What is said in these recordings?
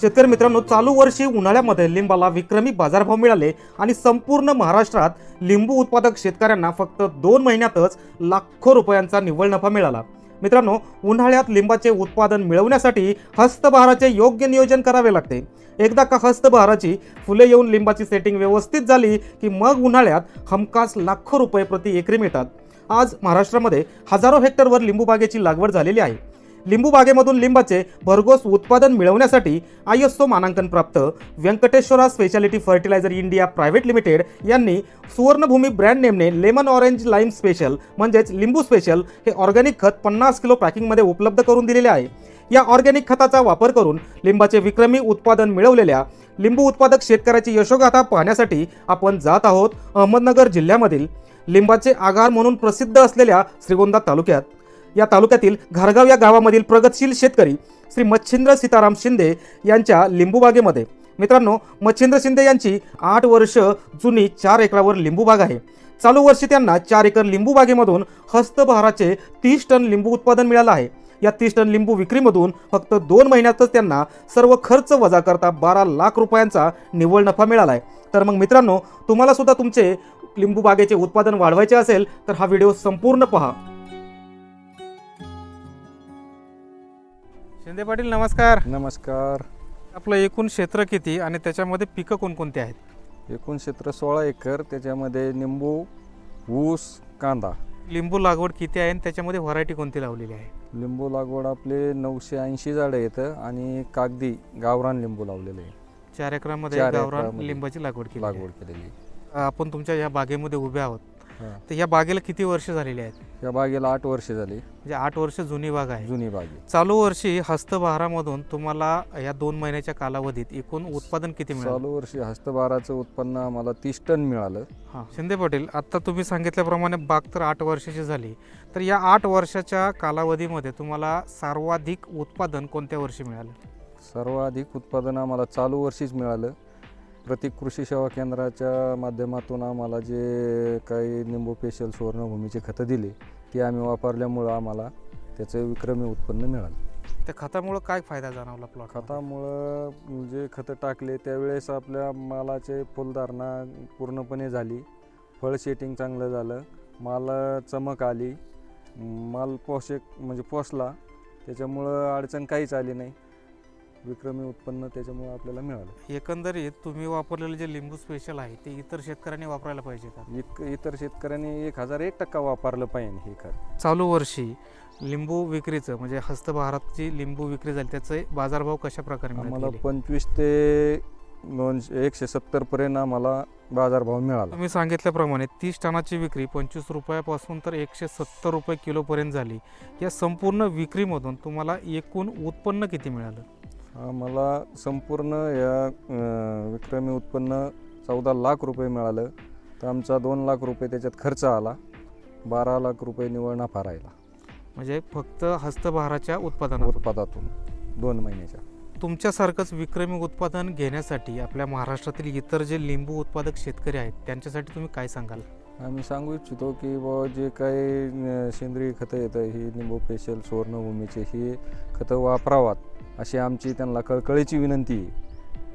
शेतकरी मित्रांनो चालू वर्षी उन्हाळ्यामध्ये लिंबाला विक्रमी बाजारभाव मिळाले आणि संपूर्ण महाराष्ट्रात लिंबू उत्पादक शेतकऱ्यांना फक्त दोन महिन्यातच लाखो रुपयांचा निव्वळ नफा मिळाला. मित्रांनो उन्हाळ्यात लिंबाचे उत्पादन मिळवण्यासाठी हस्तबहाराचे योग्य नियोजन करावे लागते. एकदा का हस्तबहाराची फुले येऊन लिंबाची सेटिंग व्यवस्थित झाली की मग उन्हाळ्यात हमखास लाखो रुपये प्रति एकरी मिळतात. आज महाराष्ट्रामध्ये हजारो हेक्टरवर लिंबू बागेची लागवड झालेली आहे. लिंबू बागेमधून लिंबाचे भरघोस उत्पादन मिळवण्यासाठी आय एस ओ मानांकन प्राप्त. Venkateshwara speciality fertiliser India private limited यांनी सुवर्णभूमी ब्रँड नेमने लेमन ऑरेंज लाईम स्पेशल म्हणजेच लिंबू स्पेशल हे ऑर्गॅनिक खत पन्नास किलो पॅकिंगमध्ये उपलब्ध करून दिलेले आहे. या ऑर्गॅनिक खताचा वापर करून लिंबाचे विक्रमी उत्पादन मिळवलेल्या लिंबू उत्पादक शेतकऱ्याची यशोगाथा पाहण्यासाठी आपण जात आहोत अहमदनगर जिल्ह्यामधील लिंबाचे आगार म्हणून प्रसिद्ध असलेल्या श्रीगोंदा तालुक्यात. या तालुक्यातील घारगाव या गावामधील प्रगतशील शेतकरी श्री मच्छिंद्र सीताराम शिंदे यांच्या लिंबूबागेमध्ये. मित्रांनो मच्छिंद्र शिंदे यांची आठ वर्ष जुनी चार एकरावर लिंबूबाग आहे. चालू वर्षी त्यांना चार एकर लिंबूबागेमधून हस्तभाराचे हस्तबहाराचे तीस टन लिंबू उत्पादन मिळालं आहे. या तीस टन लिंबू विक्रीमधून फक्त दोन महिन्यातच त्यांना सर्व खर्च वजा करता बारा लाख रुपयांचा निव्वळ नफा मिळाला आहे. तर मग मित्रांनो तुम्हाला सुद्धा तुमचे लिंबू बागेचे उत्पादन वाढवायचे असेल तर हा व्हिडिओ संपूर्ण पहा. शिंदे पाटील नमस्कार. नमस्कार. आपलं एकूण क्षेत्र किती आणि त्याच्यामध्ये पिकं कोणकोणती आहेत? एकूण क्षेत्र सोळा एकर त्याच्यामध्ये निंबू ऊस कांदा. लिंबू लागवड किती आहे आणि त्याच्यामध्ये व्हरायटी कोणती लावलेली आहे? लिंबू लागवड आपले नऊशे ऐंशी झाडं येतं आणि कागदी गावरान लिंबू लावलेले आहे. चार एकरामध्ये चार गावरान एकरामध्ये लिंबाची लागवड केली आहे. लागवड केलेली आपण तुमच्या या बागेमध्ये उभे आहोत. तर या बागेला किती वर्ष झालेली आहेत? या बागेला आठ वर्षे झाली. म्हणजे आठ वर्ष जुनी बाग आहे. जुनी बागे चालू वर्षी हस्तबहारामधून तुम्हाला या दोन महिन्याच्या कालावधीत एकूण उत्पादन किती मिळालं? चालू वर्षी हस्तबाराचं उत्पन्न आम्हाला तीस टन मिळालं. हां. शिंदे पाटील आता तुम्ही सांगितल्याप्रमाणे बाग तर आठ वर्षाची झाली. तर या आठ वर्षाच्या कालावधीमध्ये तुम्हाला सर्वाधिक उत्पादन कोणत्या वर्षी मिळालं? सर्वाधिक उत्पादन आम्हाला चालू वर्षीच मिळालं. प्रत्येक कृषी सेवा केंद्राच्या माध्यमातून आम्हाला जे काही निंबू पेशल सुवर्णभूमीचे खतं दिली ती आम्ही वापरल्यामुळं आम्हाला त्याचं विक्रमी उत्पन्न मिळालं. त्या खतामुळं काय फायदा जाणवला प्लॉट खतामुळं जे खतं टाकले त्यावेळेस आपल्या मालाचे फुलधारणा पूर्णपणे झाली. फळ सेटिंग चांगलं झालं. माल चमक आली. माल पोषक म्हणजे पोसला. त्याच्यामुळं अडचण काहीच आली नाही. विक्रमी उत्पन्न त्याच्यामुळं आपल्याला मिळालं. एकंदरीत तुम्ही वापरलेले जे लिंबू स्पेशल आहे ते इतर शेतकऱ्यांनी वापरायला पाहिजे का? इतर शेतकऱ्यांनी एक हजार एक टक्का वापरलं पाहिजे हे खत चालू वर्षी लिंबू विक्रीचं म्हणजे हस्तबहारात जी लिंबू विक्री झाली त्याचे बाजारभाव कशा प्रकारे आम्हाला गेले? पंचवीस ते दोनशे एकशे सत्तर पर्यंत आम्हाला बाजारभाव मिळाला. तुम्ही सांगितल्याप्रमाणे तीस टनाची विक्री पंचवीस रुपयापासून तर एकशे सत्तर रुपये किलोपर्यंत झाली. या संपूर्ण विक्रीमधून तुम्हाला एकूण उत्पन्न किती मिळालं? आम्हाला संपूर्ण या विक्रमी उत्पन्न चौदा लाख रुपये मिळालं. तर आमचा दोन लाख रुपये त्याच्यात खर्च आला. बारा लाख रुपये निव्वळ नफा राहिला म्हणजे फक्त हस्तबहाराच्या उत्पादनात उत्पादातून दोन महिन्याच्या. तुमच्यासारखंच विक्रमी उत्पादन घेण्यासाठी आपल्या महाराष्ट्रातील इतर जे लिंबू उत्पादक शेतकरी आहेत त्यांच्यासाठी तुम्ही काय सांगाल? आम्ही सांगू इच्छितो की बाबा जे काही सेंद्रिय खतं येतं ही निंबू पेशल सुवर्णभूमीचे ही खतं वापरावात. अशी आमची त्यांना कळकळीची विनंती आहे.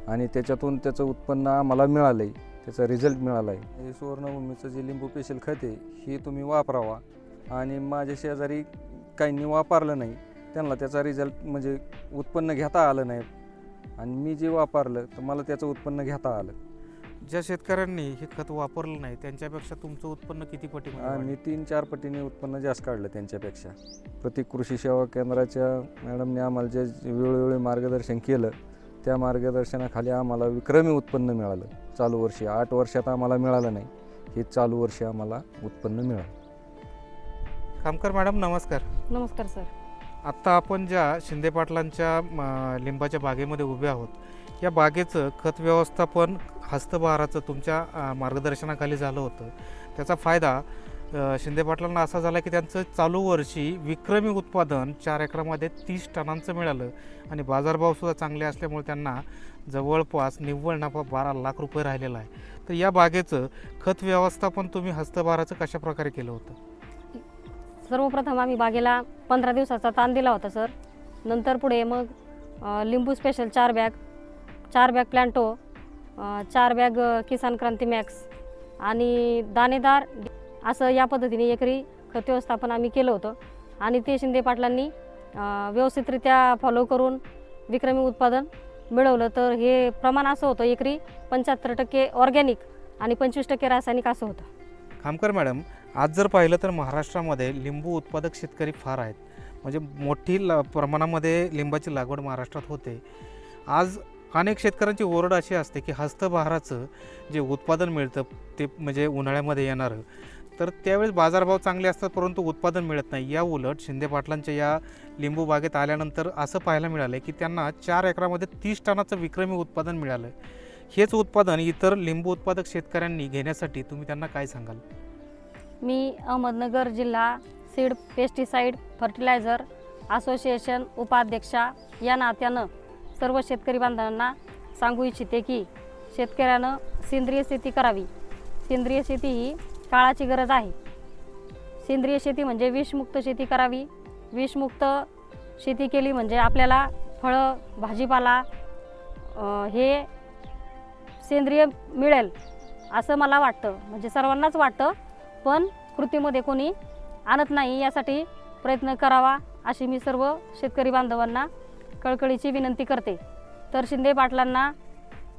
आणि त्याच्यातून त्याचं उत्पन्न आम्हाला मिळालं आहे त्याचा रिझल्ट मिळाला आहे हे सुवर्णभूमीचं जे लिंबू पेशल खत आहे हे तुम्ही वापरावा. आणि माझ्या शेजारी काहींनी वापरलं नाही त्यांना त्याचा रिझल्ट म्हणजे उत्पन्न घेता आलं नाही. आणि मी जे वापरलं तर मला त्याचं उत्पन्न घेता आलं. ज्या शेतकऱ्यांनी हे खत वापरलं नाही त्यांच्यापेक्षा तुमचं उत्पन्न किती पटीमध्ये आम्ही वाढलं? तीन चार पटीने उत्पन्न जास्त काढलं त्यांच्यापेक्षा. प्रत्येक कृषी सेवा केंद्राच्या मॅडमने आम्हाला जे वेळोवेळी मार्गदर्शन केलं त्या मार्गदर्शनाखाली आम्हाला विक्रमी उत्पन्न मिळालं. चालू वर्षी आठ वर्षात आम्हाला मिळालं नाही हे चालू वर्षी आम्हाला उत्पन्न मिळालं. कामकर मॅडम नमस्कार. नमस्कार सर. आत्ता आपण ज्या शिंदे पाटलांच्या लिंबाच्या बागेमध्ये उभे आहोत या बागेचं खत व्यवस्थापन हस्तबहाराचं तुमच्या मार्गदर्शनाखाली झालं होतं. त्याचा फायदा शिंदे पाटलांना असा झाला की त्यांचं चालू वर्षी विक्रमी उत्पादन चार एकरामध्ये तीस टनांचं मिळालं आणि बाजारभावसुद्धा चांगले असल्यामुळे त्यांना जवळपास निव्वळ नफा बारा लाख रुपये राहिलेला आहे. तर या बागेचं खत व्यवस्थापन तुम्ही हस्तभाराचं कशा प्रकारे केलं होतं? सर्वप्रथम आम्ही बागेला पंधरा दिवसाचा ताण दिला होता सर. नंतर पुढे मग लिंबू स्पेशल चार बॅग चार बॅग प्लॅन्टो चार बॅग किसान क्रांती मॅक्स आणि दाणेदार असं या पद्धतीने एकरी खत व्यवस्थापन आम्ही केलं होतं. आणि ते शिंदे पाटलांनी व्यवस्थितरित्या फॉलो करून विक्रमी उत्पादन मिळवलं. तर हे प्रमाण असं होतं एकरी पंच्याहत्तर टक्के ऑर्गॅनिक आणि पंचवीस टक्के रासायनिक असं होतं. खामकर मॅडम आज जर पाहिलं तर महाराष्ट्रामध्ये लिंबू उत्पादक शेतकरी फार आहेत. म्हणजे मोठी ल प्रमाणामध्ये लिंबाची लागवड महाराष्ट्रात होते. आज अनेक शेतकऱ्यांची ओरड अशी असते की हस्तबहाराचं जे उत्पादन मिळतं ते म्हणजे उन्हाळ्यामध्ये येणारं. तर त्यावेळेस बाजारभाव चांगले असतात परंतु उत्पादन मिळत नाही. या उलट शिंदे पाटलांच्या या लिंबू बागेत आल्यानंतर असं पाहायला मिळालं की त्यांना चार एकरामध्ये तीस टनाचं विक्रमी उत्पादन मिळालं. हेच उत्पादन इतर लिंबू उत्पादक शेतकऱ्यांनी घेण्यासाठी तुम्ही त्यांना काय सांगाल? मी अहमदनगर जिल्हा सीड पेस्टिसाईड फर्टिलायझर असोसिएशन उपाध्यक्षा या नात्यानं सर्व शेतकरी बांधवांना सांगू इच्छिते की शेतकऱ्यानं सेंद्रिय शेती करावी. सेंद्रिय शेती ही काळाची गरज आहे. सेंद्रिय शेती म्हणजे विषमुक्त शेती करावी. विषमुक्त शेती केली म्हणजे आपल्याला फळं भाजीपाला हे सेंद्रिय मिळेल असं मला वाटतं. म्हणजे सर्वांनाच वाटतं. पण कृतीमध्ये कोणी आणत नाही यासाठी प्रयत्न करावा अशी मी सर्व शेतकरी बांधवांना कळकळीची विनंती करते. तर शिंदे पाटलांना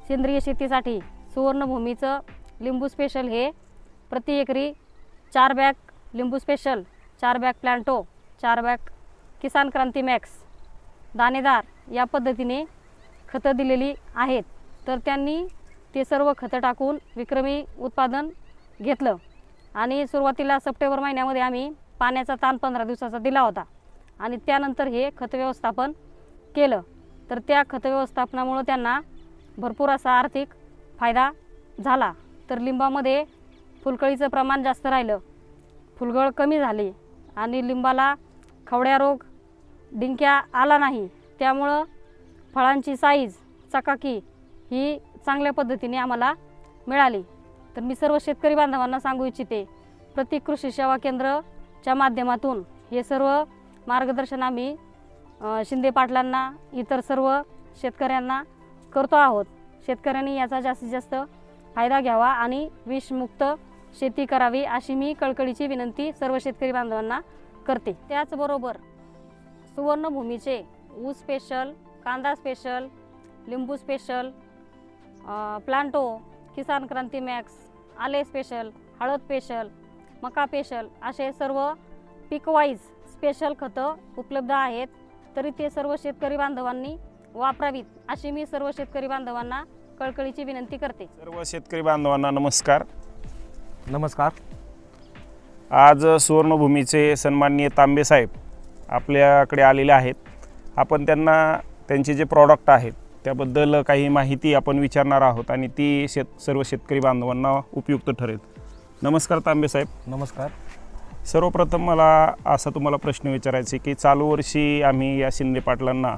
सेंद्रिय शेतीसाठी सुवर्णभूमीचं लिंबू स्पेशल हे प्रति एकरी चार बॅग लिंबू स्पेशल चार बॅग प्लॅन्टो चार बॅग किसान क्रांती मॅक्स दाणेदार या पद्धतीने खतं दिलेली आहेत. तर त्यांनी ते सर्व खतं टाकून विक्रमी उत्पादन घेतलं. आणि सुरुवातीला सप्टेंबर महिन्यामध्ये आम्ही पाण्याचा ताण पंधरा दिवसाचा दिला होता. आणि त्यानंतर हे खत व्यवस्थापन केलं. तर त्या खत व्यवस्थापनामुळं त्यांना भरपूर असा आर्थिक फायदा झाला. तर लिंबामध्ये फुलकळीचं प्रमाण जास्त राहिलं. फुलगळ कमी झाली आणि लिंबाला खवड्या रोग डिंक्या आला नाही. त्यामुळं फळांची साईज चकाकी ही चांगल्या पद्धतीने आम्हाला मिळाली. तर मी सर्व शेतकरी बांधवांना सांगू इच्छिते प्रत्येक कृषी सेवा केंद्रच्या माध्यमातून हे सर्व मार्गदर्शन आम्ही शिंदे पाटलांना इतर सर्व शेतकऱ्यांना करतो आहोत. शेतकऱ्यांनी याचा जास्तीत जास्त फायदा घ्यावा आणि विषमुक्त शेती करावी अशी मी कळकळीची विनंती सर्व शेतकरी बांधवांना करते. त्याचबरोबर सुवर्णभूमीचे ऊस स्पेशल कांदा स्पेशल लिंबू special Planto Kisan Kranti max आले स्पेशल हळद स्पेशल मका स्पेशल असे सर्व पीकवाईज स्पेशल खतं उपलब्ध आहेत. तरी ते सर्व शेतकरी बांधवांनी वापरावीत अशी मी सर्व शेतकरी बांधवांना कळकळीची विनंती करते. सर्व शेतकरी बांधवांना नमस्कार. नमस्कार. आज सुवर्णभूमीचे सन्माननीय तांबे साहेब आपल्याकडे आलेले आहेत. आपण त्यांना त्यांचे जे प्रॉडक्ट आहेत त्याबद्दल काही माहिती आपण विचारणार आहोत आणि ती शेत सर्व शेतकरी बांधवांना उपयुक्त ठरेल. नमस्कार तांबे साहेब. नमस्कार. सर्वप्रथम मला असा तुम्हाला प्रश्न विचारायचा आहे की चालू वर्षी आम्ही या शिंदे पाटलांना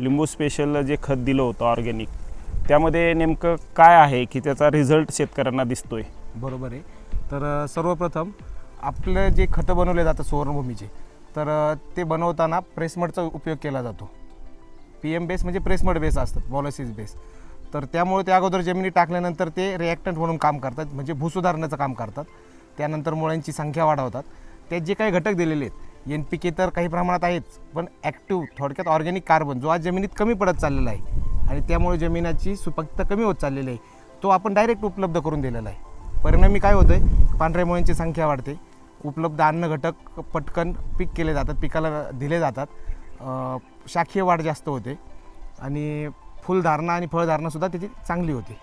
लिंबू स्पेशल जे खत दिलं होतं ऑर्गॅनिक त्यामध्ये नेमकं काय आहे की त्याचा रिझल्ट शेतकऱ्यांना दिसतोय? बरोबर आहे. तर सर्वप्रथम आपलं जे खतं बनवले जातात सुवर्णभूमीचे तर ते बनवताना प्रेसमडचा उपयोग केला जातो. पी एम बेस म्हणजे प्रेसमड बेस असतात पॉलिसीज बेस तर त्यामुळे ते अगोदर जमिनी टाकल्यानंतर ते रिॲक्टंट म्हणून काम करतात म्हणजे भूसुधारण्याचं काम करतात. त्यानंतर मुळ्यांची संख्या वाढवतात. त्यात जे काही घटक दिलेले आहेत एन पी के तर काही प्रमाणात आहेच पण ॲक्टिव्ह थोडक्यात ऑर्गॅनिक कार्बन जो आज जमिनीत कमी पडत चाललेला आहे आणि त्यामुळे जमिनाची सुपकता कमी होत चाललेली आहे तो आपण डायरेक्ट उपलब्ध करून दिलेला आहे. परिणामी काय होतं आहे पांढऱ्या मुळ्यांची संख्या वाढते. उपलब्ध अन्न घटक पटकन पीक केले जातात पिकाला दिले जातात. शाखीय वाढ जास्त होते. आणि फुलधारणा आणि फळधारणासुद्धा त्याची चांगली होते.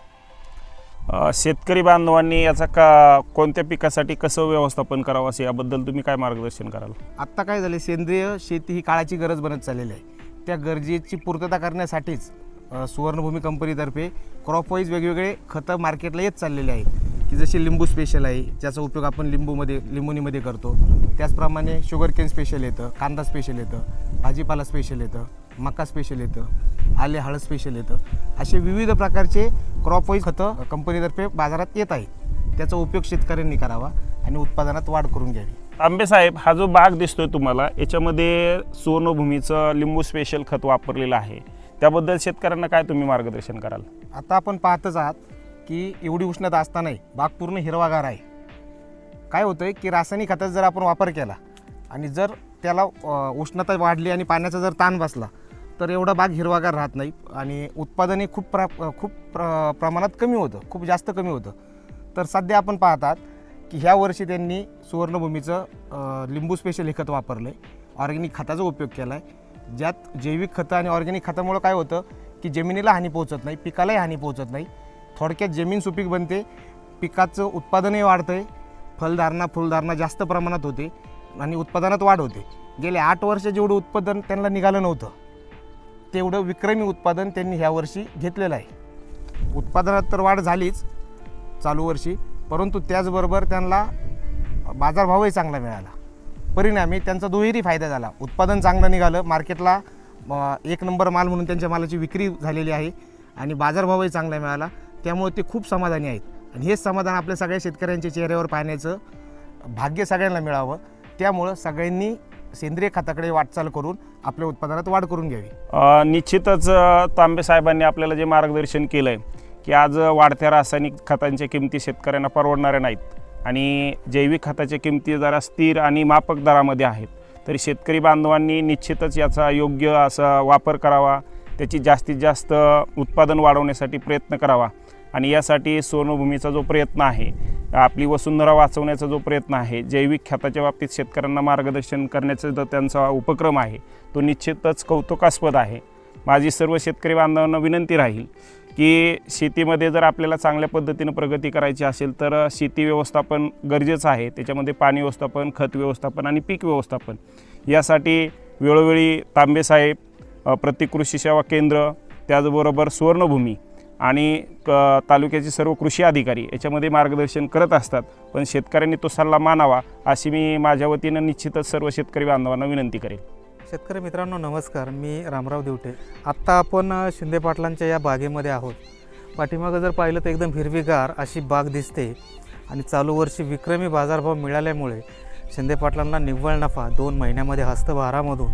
अ, शेतकरी बांधवांनी याचा का कोणत्या पिकासाठी कसं व्यवस्थापन करावं असं याबद्दल तुम्ही काय मार्गदर्शन कराल? आत्ता काय झाले सेंद्रिय शेती ही काळाची गरज बनत चाललेली आहे. त्या गरजेची पूर्तता करण्यासाठीच अ, सुवर्णभूमी कंपनीतर्फे क्रॉपवाईज वेगवेगळे खतं मार्केटला येत चाललेले आहेत. की जसे लिंबू स्पेशल आहे ज्याचा उपयोग आपण लिंबूमध्ये लिंबुनीमध्ये करतो त्याचप्रमाणे शुगर केन स्पेशल येतं कांदा स्पेशल येतं भाजीपाला स्पेशल येतं मका स्पेशल येतं आले हळद स्पेशल येतं असे विविध प्रकारचे क्रॉपवाईज खतं कंपनीतर्फे बाजारात येत आहेत. त्याचा उपयोग शेतकऱ्यांनी करावा आणि उत्पादनात वाढ करून घ्यावी. आंबे साहेब हा जो बाग दिसतोय तुम्हाला याच्यामध्ये सुवर्णभूमीचं लिंबू स्पेशल खत वापरलेलं आहे. त्याबद्दल शेतकऱ्यांना काय तुम्ही मार्गदर्शन कराल? आता आपण पाहतच आहात की एवढी उष्णता असतानाही बाग पूर्ण हिरवागार आहे. काय होतं आहे की रासायनिक खताचा जर आपण वापर केला आणि जर त्याला उष्णता वाढली आणि पाण्याचा जर ताण बसला तर एवढा बाग हिरवागार राहत नाही आणि उत्पादनही खूप प्रा खूप प्र प्रमाणात कमी होतं खूप जास्त कमी होतं. तर सध्या आपण पाहतात की ह्या वर्षी त्यांनी सुवर्णभूमीचं लिंबू स्पेशल हे खत वापरलं आहे ऑर्गॅनिक खताचा उपयोग केला आहे ज्यात जैविक खतं आणि ऑर्गॅनिक खतामुळं काय होतं की जमिनीला हानी पोहोचत नाही पिकालाही हानी पोहोचत नाही. थोडक्यात जमीन सुपीक बनते पिकाचं उत्पादनही वाढतं आहे फलधारणा फुलधारणा जास्त प्रमाणात होते आणि उत्पादनात वाढ होते. गेले आठ वर्ष जेवढं उत्पादन त्यांना निघालं नव्हतं तेवढं विक्रमी उत्पादन त्यांनी ह्या वर्षी घेतलेलं आहे. उत्पादनात तर वाढ झालीच चालू वर्षी परंतु त्याचबरोबर त्यांना बाजारभावही चांगला मिळाला. परिणामी त्यांचा दुहेरी फायदा झाला. उत्पादन चांगलं निघालं मार्केटला एक नंबर माल म्हणून त्यांच्या मालाची विक्री झालेली आहे आणि बाजारभावही चांगला मिळाला. त्यामुळे ते खूप समाधानी आहेत. आणि हेच समाधान आपल्या सगळ्या शेतकऱ्यांच्या चेहऱ्यावर पाहण्याचं भाग्य सगळ्यांना मिळावं. त्यामुळं सगळ्यांनी सेंद्रिय खताकडे वाटचाल करून आपल्या उत्पादनात वाढ करून घ्यावी. निश्चितच तांबे साहेबांनी आपल्याला जे मार्गदर्शन केलं आहे की आज वाढत्या रासायनिक खतांच्या किमती शेतकऱ्यांना परवडणाऱ्या नाहीत. आणि जैविक खताच्या किमती जरा स्थिर आणि मापक दरामध्ये आहेत. तरी शेतकरी बांधवांनी निश्चितच याचा योग्य असा वापर करावा त्याची जास्तीत जास्त उत्पादन वाढवण्यासाठी प्रयत्न करावा. आणि यासाठी सोनभूमीचा जो प्रयत्न आहे आपली वसुंधरा वाचवण्याचा जो प्रयत्न आहे जैविक खताच्या बाबतीत शेतकऱ्यांना मार्गदर्शन करण्याचा जो त्यांचा उपक्रम आहे तो निश्चितच कौतुकास्पद आहे. माझी सर्व शेतकरी बांधवांना विनंती राहील की शेतीमध्ये जर आपल्याला चांगल्या पद्धतीनं प्रगती करायची असेल तर शेती व्यवस्थापन गरजेचं आहे. त्याच्यामध्ये पाणी व्यवस्थापन खत व्यवस्थापन आणि पीक व्यवस्थापन यासाठी वेळोवेळी तांबेसाहेब अ, प्रति कृषी सेवा केंद्र त्याचबरोबर सुवर्णभूमी आणि क तालुक्याचे सर्व कृषी अधिकारी याच्यामध्ये मार्गदर्शन करत असतात. पण शेतकऱ्यांनी तो सल्ला मानावा अशी मी माझ्या वतीनं निश्चितच सर्व शेतकरी बांधवांना विनंती करेन शेतकरी मित्रांनो नमस्कार. मी रामराव देवटे. आत्ता आपण शिंदे पाटलांच्या या बागेमध्ये आहोत. पाठीमागं जर पाहिलं तर एकदम हिरवीगार अशी बाग दिसते. आणि चालू वर्षी विक्रमी बाजारभाव मिळाल्यामुळे शिंदे पाटलांना निव्वळ नफा दोन महिन्यामध्ये हस्तभारामधून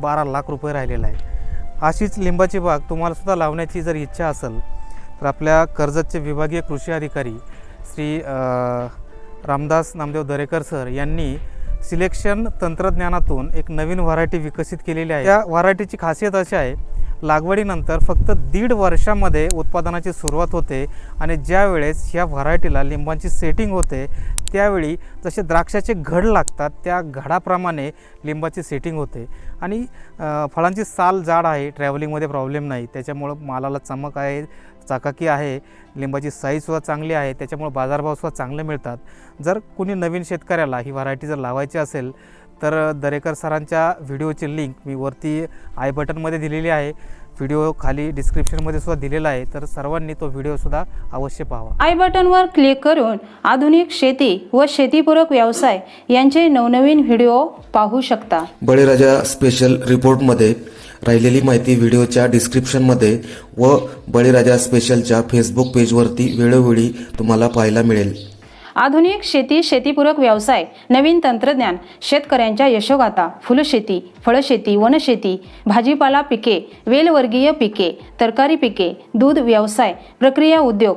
बारा लाख रुपये राहिलेला आहे. अशीच लिंबाची बाग तुम्हाला सुद्धा लावण्याची जर इच्छा असेल तर आपल्या कर्जतचे विभागीय कृषी अधिकारी श्री रामदास नामदेव दरेकर सर यांनी सिलेक्शन तंत्रज्ञानातून एक नवीन व्हरायटी विकसित केलेली आहे. या व्हरायटीची खासियत अशी आहे लागवडीनंतर फक्त दीड वर्षामध्ये उत्पादनाची सुरुवात होते आणि ज्यावेळेस ह्या व्हरायटीला लिंबांची सेटिंग होते त्यावेळी जसे द्राक्षाचे घड लागतात त्या घडाप्रमाणे लिंबाची सेटिंग होते. आणि फळांची साल जाड आहे ट्रॅव्हलिंगमध्ये प्रॉब्लेम नाही त्याच्यामुळं मालाला चमक आहे चाकाकी आहे लिंबाची साईजसुद्धा चांगली आहे त्याच्यामुळे बाजारभावसुद्धा चांगले मिळतात. जर कुणी नवीन शेतकऱ्याला ही व्हरायटी जर लावायची असेल तर दरेकर सरांच्या व्हिडिओची लिंक मी वरती आय बटनमध्ये दिलेली आहे. व्हिडिओ खाली डिस्क्रिप्शनमध्ये सुद्धा दिलेला आहे तर सर्वांनी तो व्हिडिओसुद्धा अवश्य पाहावा. आय बटनवर क्लिक करून आधुनिक शेती व शेतीपूरक व्यवसाय यांचे नवनवीन व्हिडिओ पाहू शकता. बळीराजा स्पेशल रिपोर्टमध्ये राहिलेली माहिती व्हिडिओच्या डिस्क्रिप्शनमध्ये व बळीराजा स्पेशलच्या फेसबुक पेजवरती वेळोवेळी तुम्हाला पाहायला मिळेल. आधुनिक शेती शेतीपूरक व्यवसाय नवीन तंत्रज्ञान शेतकऱ्यांच्या यशोगाथा फुलशेती फळशेती वनशेती भाजीपाला पिके वेलवर्गीय पिके तरकारी पिके दूध व्यवसाय प्रक्रिया उद्योग